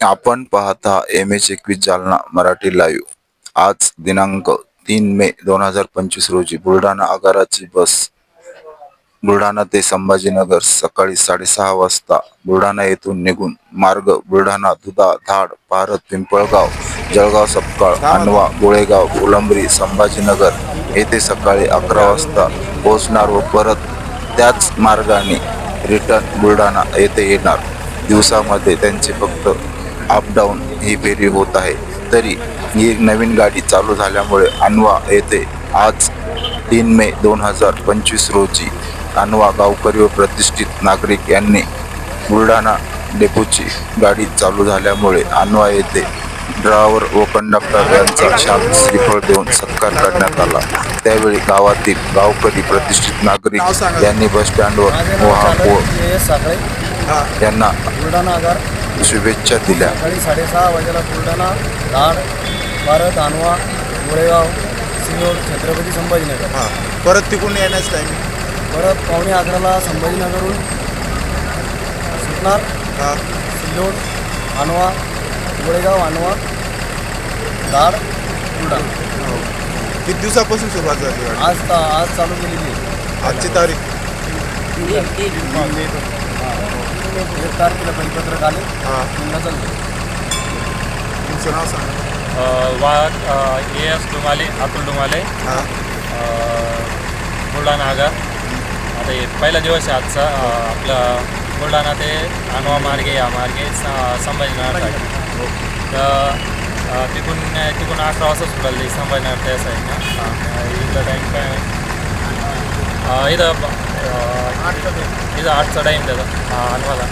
आपण पाहता M H एकवीस जालना मराठी लाईव्ह आज दिनांक तीन मे दोन हजार पंचवीस रोजी बुलढाणा आगाराची बस. बुलढाणा ते संभाजीनगर सकाळी साडेसहा वाजता बुलढाणा येथून निघून मार्ग बुलढाणा दुधा धाड भारत पिंपळगाव जळगाव सपकाळ अनवा गोळेगाव फुलंब्री संभाजीनगर येथे सकाळी अकरा वाजता पोहोचणार व परत त्याच मार्गाने रिटर्न बुलढाणा येथे येणार. दिवसामध्ये त्यांचे फक्त अपडाऊन ही फेरी होत आहे. तरी ही एक नवीन गाडी चालू झाल्यामुळे अनवा येथे आज तीन मे दोन हजार पंचवीस रोजी अनवा गावकरी व प्रतिष्ठित नागरिक यांनी बुलढाणा डेपोची गाडी चालू झाल्यामुळे अनवा येथे ड्रायव्हर व कंडक्टर यांचा शाल श्रीफळ देऊन सत्कार करण्यात आला. त्यावेळी गावातील गावकरी प्रतिष्ठित नागरिक यांनी बस स्टँडवर यांना शुभेच्छा दिल्या. सकाळी साडेसहा वाजेला बुलढाणा धाड भारत आणवा गोळेगाव सिंगोड छत्रपती संभाजीनगर. हां. परत तिकडून येण्यास टाईम परत पावणे अकराला संभाजीनगरहून सुटणार. हां. सिल्लोड आणवा गोळेगाव आणवा धाड बुलढाणा. किती दिवसापासून सुरुवात झाली गाडी? आज ता आज चालू केलेली आहे. आजची तारीख? एक तारखेला परिपत्रक आले. हां. पुन्हा चालले तुमचं नाव सांगा. वाहक ए एस डुमाले अतुल डुमाले. हां. अ, बुलढाणा आगार. आता हे पहिला दिवस आहे आजचा. अ, आपला बुलढाणा ते आणवा मार्गे या मार्गे स- संभाजीनगरसाठी. तर अ, तिकून तिकून अकरा वाजता सुटायला संभाजीनगर त्या साईडनं इथं टाईम काय अ, इथं ब- इथं आठचा टाईम त्याचा अ, आणवाला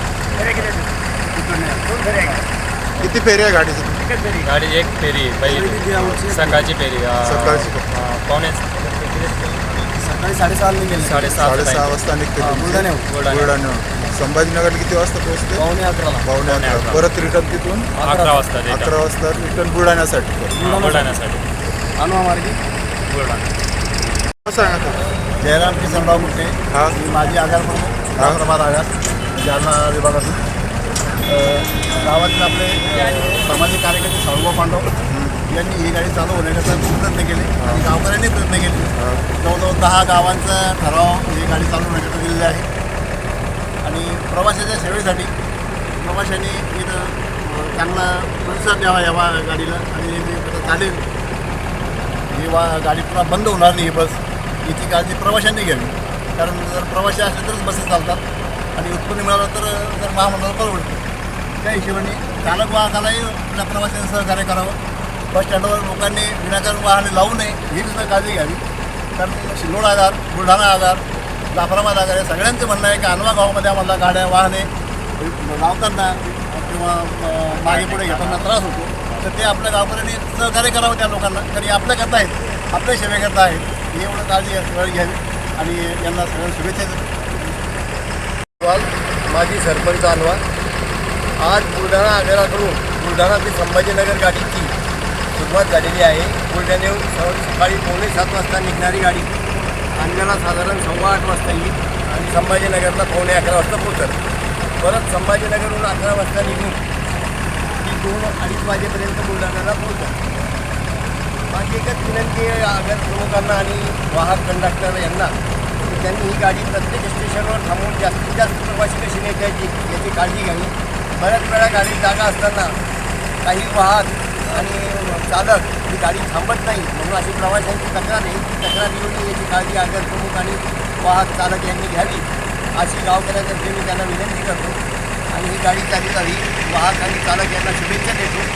किती फेरी आहे गाडीचं? गाडी एक फेरी आहे, पहिली सकाळची फेरी अ, सकाळची. अ, पावणे सकाळी साडेसहाला निघेल साडेसहा साडेसहा वाजता निघते हां, तुमची. बुलढाण्याहून. बुलढाणा बुलढाण्याहून संभाजीनगर किती वाजता पोहोचते पावणे अकराला पावणे अकरा अकरा. परत रिटर्न तिथून? अकरा वाजता ते अकरा वाजता रिटर्न बुलढाण्यासाठी. हा, बुलढाण्यासाठी. आणवा मार्गी. बुलढाणा. सांगा. तुम्ही जयराम किसनराव मुठे हां. मी माझी आगार प्रमुख हैदराबाद आगार जालना विभागातून. गावातील आपले सामाजिक कार्यकर्ते सर्व पांडव यांनी ही गाडी चालू होण्याकरता खूप प्रयत्न केले. आणि गावकऱ्यांनी प्रयत्न केले. जवळजवळ दहा गावांचा ठराव ही गाडी चालू होण्याकरता दिलेली आहे. आणि प्रवाशाच्या सेवेसाठी प्रवाशांनी इथं चांगला प्रतिसाद द्यावा या वा- गाडीला. आणि कसं चालेल ही वा गाडी पुन्हा बंद होणार नाही ही बस. याची काळजी प्रवाशांनी घ्यावी. कारण जर प्रवासी असले तरच बसेस चालतात. आणि उत्पन्न मिळालं तर जर महामंडळ परवडतं त्या हिशोबाने चालक वाहकालाही आपल्या प्रवाशांनी सहकार्य करावं. बस स्टँडवर लोकांनी विनाकारण वाहने लावू नये ही सुद्धा काळजी घ्यावी. कारण शिलोड आगार बुलढाणा आगार जाफराबाद आगार या सगळ्यांचं म्हणणं आहे की अनवा गावामध्ये आम्हाला गाड्या वाहने लावताना किंवा मागे पुढे घेताना त्रास होतो. तर ते आपल्या गावकऱ्यांनी सहकार्य करावं त्या लोकांना. कारण आपल्याकरता आहेत. आपल्या सेवेकरता आहेत. हे एवढं काळजी वेळ घ्यावी आणि यांना सगळ्या शुभेच्छा देतो. माझी सरपंच अनवा आज बुलढाणा आगाराकडून बुलढाणा ते संभाजीनगर गाडीची सुरुवात झालेली आहे. बुलढाण्याहून स- सकाळी पावणे सात वाजता निघणारी गाडी आणण्याला साधारण सव्वा आठ वाजता येईल आणि संभाजीनगरला पावणे अकरा वाजता पोहोचल. परत संभाजीनगरहून अकरा वाजता निघून ती दोन अडीच वाजेपर्यंत बुलढाण्याला पोहोचल. माझी एकच विनंती आहे आगार प्रमुखांना आणि वाहक कंडक्टर यांना त्यांनी ही गाडी प्रत्येक स्टेशनवर थांबवून जास्तीत जास्त प्रवासी कशी नेता याची याची काळजी घ्यावी. बऱ्याच वेळा गाडी जागा असताना काही वाहक आणि चालक ही गाडी थांबत नाही. म्हणून अशी प्रवाशांची तक्रार आहे. ती तक्रार येऊ नये याची काळजी आगार प्रमुख आणि वाहक चालक यांनी घ्यावी अशी गावकऱ्यातर्फे मी त्यांना विनंती करतो. आणि ही गाडी चालू झाली वाहक आणि चालक यांना शुभेच्छा देतो.